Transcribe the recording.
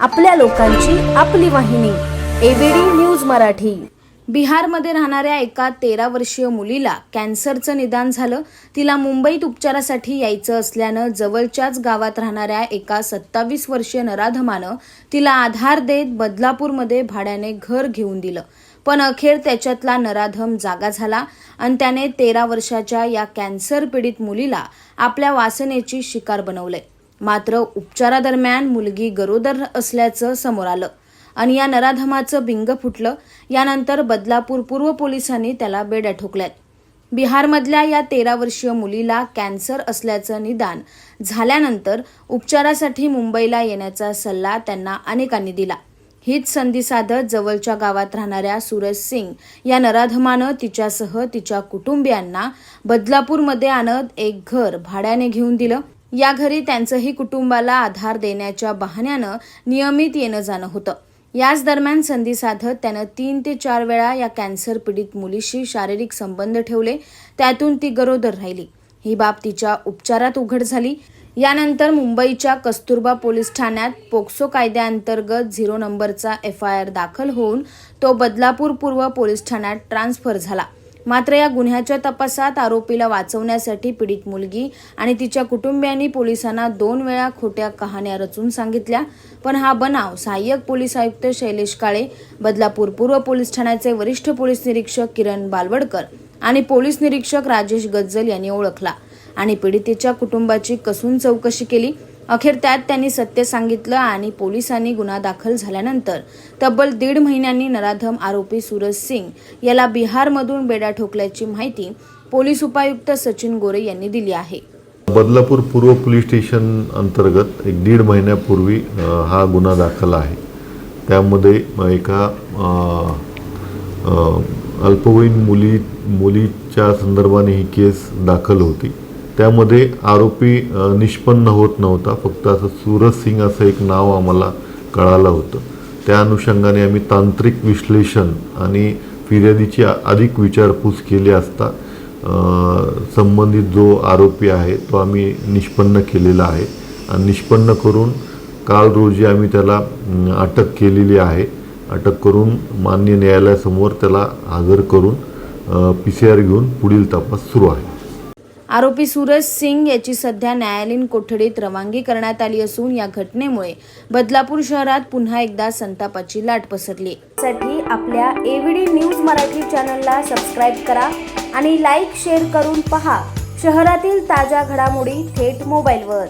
आपल्या लोकांची आपली वाहिनी एबीडी न्यूज मराठी. बिहारमध्ये राहणाऱ्या एका तेरा वर्षीय मुलीला कॅन्सरचं निदान झालं. तिला मुंबईत उपचारासाठी यायचं असल्यानं जवळच्याच गावात राहणाऱ्या एका सत्तावीस वर्षीय नराधमानं तिला आधार देत बदलापूरमध्ये भाड्याने घर घेऊन दिलं. पण अखेर त्याच्यातला नराधम जागा झाला आणि त्याने तेरा वर्षाच्या या कॅन्सर पीडित मुलीला आपल्या वासनेची शिकार बनवलंय. मात्र उपचारादरम्यान मुलगी गरोदर असल्याचं समोर आलं. आणि या नराधमाचं बिंग फुटलं. यानंतर बदलापूर पूर्व पोलिसांनी त्याला बेड्या ठोकल्यात. बिहारमधल्या या तेरा वर्षीय मुलीला कॅन्सर असल्याचं निदान झाल्यानंतर उपचारासाठी मुंबईला येण्याचा सल्ला त्यांना अनेकांनी दिला. हीच संधी साधत जवळच्या गावात राहणाऱ्या सूरज सिंग या नराधमानं तिच्यासह तिच्या कुटुंबियांना बदलापूरमध्ये आणत एक घर भाड्याने घेऊन दिलं. या घरी त्यांचंही कुटुंबाला आधार देण्याच्या बहाण्यानं नियमित येणं जाणं होतं. याच दरम्यान संधी साधत त्यानं तीन ते चार वेळा या कॅन्सर पीडित मुलीशी शारीरिक संबंध ठेवले. त्यातून ती गरोदर राहिली. ही बाब तिच्या उपचारात उघड झाली. यानंतर मुंबईच्या कस्तुरबा पोलीस ठाण्यात पोक्सो कायद्याअंतर्गत झिरो नंबरचा एफ आय आर दाखल होऊन तो बदलापूर पूर्व पोलीस ठाण्यात ट्रान्स्फर झाला. मात्र या गुन्ह्याच्या तपासात आरोपीला वाचवण्यासाठी पीडित मुलगी आणि तिच्या कुटुंबियांनी पोलिसांना दोन वेळा खोट्या कहाण्या रचून सांगितल्या. पण हा बनाव सहाय्यक पोलीस आयुक्त शैलेश काळे बदलापूर पूर्व पोलीस ठाण्याचे वरिष्ठ पोलीस निरीक्षक किरण बालवडकर आणि पोलीस निरीक्षक राजेश गज्जल यांनी ओळखला आणि पीडितेच्या कुटुंबाची कसून चौकशी केली. अखेर त्यात त्यांनी सत्य सांगितलं आणि पोलिसांनी गुन्हा दाखल झाल्यानंतर तब्बल दीड महिन्यांनी नराधम आरोपी सूरज सिंग याला बिहारमधून बेडा ठोकल्याची माहिती पोलीस उपायुक्त सचिन गोरे यांनी दिली आहे. बदलापूर पूर्व पोलीस स्टेशन अंतर्गत एक दीड महिन्यापूर्वी हा गुन्हा दाखल आहे. त्यामध्ये एका अल्पवयीन मुली मुलीच्या संदर्भाने ही केस दाखल होती. त्यामध्ये आरोपी निष्पन्न होत नव्हता. फक्त असं सूरज सिंग असं एक नाव आम्हाला कळालं होतं. त्या अनुषंगाने आम्ही तांत्रिक विश्लेषण आणि फिर्यादीची अधिक विचारपूस केली असता संबंधित जो आरोपी आहे तो आम्ही निष्पन्न केलेला आहे. आणि निष्पन्न करून काल रोजी आम्ही त्याला अटक केलेली आहे. अटक करून मान्य न्यायालयासमोर त्याला हजर करून पी सी आर घेऊन पुढील तपास सुरू आहे. आरोपी सूरज सिंग याची सध्या न्यायालयीन कोठडीत रवानगी करण्यात आली असून या घटनेमुळे बदलापूर शहरात पुन्हा एकदा संतापाची लाट पसरली. साठी आपल्या एव्हीडी न्यूज मराठी चॅनलला सबस्क्राईब करा आणि लाईक शेअर करून पहा. शहरातील ताज्या घडामोडी थेट मोबाईलवर.